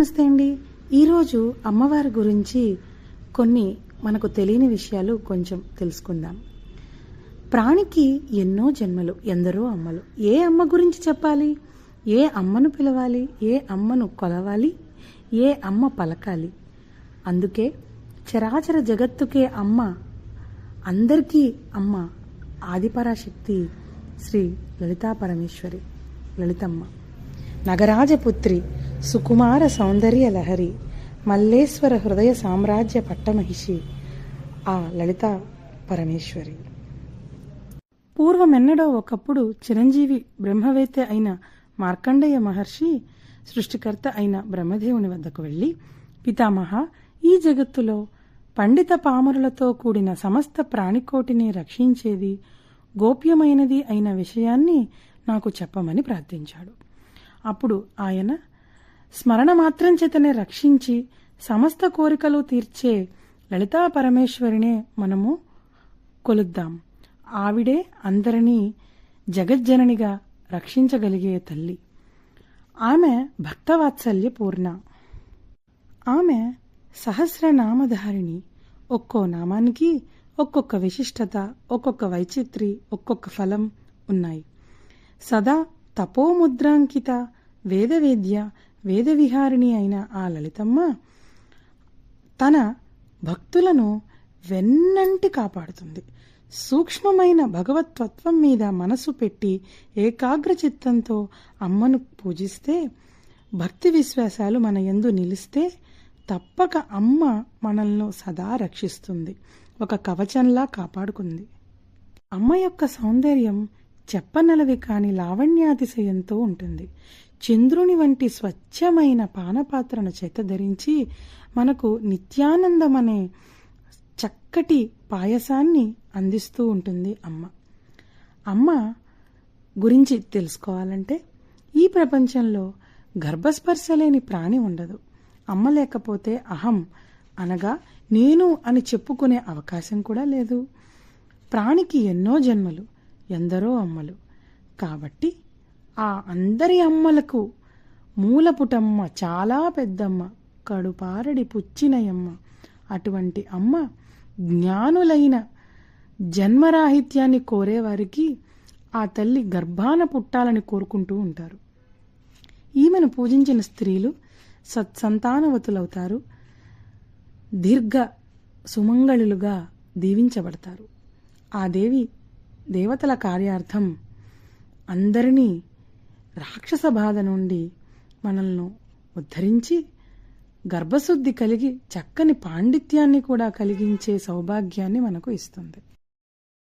నమస్తే అండి. ఈరోజు అమ్మవారి గురించి కొన్ని మనకు తెలియని విషయాలు కొంచెం తెలుసుకుందాం. ప్రాణికి ఎన్నో జన్మలు ఎందరో అమ్మలు. ఏ అమ్మ గురించి చెప్పాలి? ఏ అమ్మను పిలవాలి? ఏ అమ్మను కొలవాలి? ఏ అమ్మ పలకాలి? అందుకే చరాచర జగత్తుకే అమ్మ అందరికీ అమ్మ ఆదిపరాశక్తి శ్రీ లలితా పరమేశ్వరి లలితమ్మ. నగరాజపుత్రి సుకుమార సౌందర్య లహరి మల్లేశ్వర హృదయ సామ్రాజ్య పట్టమహిషి ఆ లలిత పరమేశ్వరి. పూర్వమెన్నడో ఒకప్పుడు చిరంజీవి బ్రహ్మవేత్త అయిన మార్కండేయ మహర్షి సృష్టికర్త అయిన బ్రహ్మదేవుని వద్దకు వెళ్ళి పితామహ ఈ జగత్తులో పండిత పామరులతో కూడిన సమస్త ప్రాణికోటిని రక్షించేది గోప్యమైనది అయిన విషయాన్ని నాకు చెప్పమని ప్రార్థించాడు. అప్పుడు ఆయన స్మరణ మాత్రం చేతనే రక్షించి సమస్త కోరికలు తీర్చే లలితా పరమేశ్వరినే మనము కొలుద్దాం. ఆవిడే అందరినీ జగజ్జననిగా రక్షించగలిగే తల్లి. ఆమె భక్తవాత్సల్య పూర్ణ. ఆమె సహస్రనామధారిణి. ఒక్కో నామానికి ఒక్కొక్క విశిష్టత ఒక్కొక్క వైచిత్రి ఒక్కొక్క ఫలం ఉన్నాయి. సదా తపోముద్రాంకిత వేదవేద్య వేదవిహారిణి అయిన ఆ లలితమ్మ తన భక్తులను వెన్నంటి కాపాడుతుంది. సూక్ష్మమైన భగవత్వత్వం మీద మనసు పెట్టి ఏకాగ్ర చిత్తంతో అమ్మను పూజిస్తే భక్తి విశ్వాసాలు మన ఎందు నిలిస్తే తప్పక అమ్మ మనల్ని సదా రక్షిస్తుంది. ఒక కవచంలా కాపాడుకుంది. అమ్మ యొక్క సౌందర్యం చెప్పనలవి కాని లావణ్యాతిశయంతో ఉంటుంది. చంద్రుని వంటి స్వచ్ఛమైన పానపాత్రను చేత ధరించి మనకు నిత్యానందమనే చక్కటి పాయసాన్ని అందిస్తూ ఉంటుంది అమ్మ. అమ్మ గురించి తెలుసుకోవాలంటే ఈ ప్రపంచంలో గర్భస్పర్శ లేని ప్రాణి ఉండదు. అమ్మ లేకపోతే అహం అనగా నేను అని చెప్పుకునే అవకాశం కూడా లేదు. ప్రాణికి ఎన్నో జన్మలు ఎందరో అమ్మలు. కాబట్టి ఆ అందరి అమ్మలకు మూలపుటమ్మ చాలా పెద్దమ్మ కడుపారడి పుచ్చినయమ్మ. అటువంటి అమ్మ జ్ఞానులైన జన్మరాహిత్యాన్ని కోరేవారికి ఆ తల్లి గర్భాన పుట్టాలని కోరుకుంటూ ఉంటారు. ఈమెను పూజించిన స్త్రీలు సత్సంతానవతులవుతారు. దీర్ఘ సుమంగళులుగా దీవించబడతారు. ఆ దేవి దేవతల కార్యార్థం అందరినీ రాక్షస బాధ నుండి మనల్ని ఉద్ధరించి గర్భశుద్ధి కలిగి చక్కని పాండిత్యాన్ని కూడా కలిగించే సౌభాగ్యాన్ని మనకు ఇస్తుంది.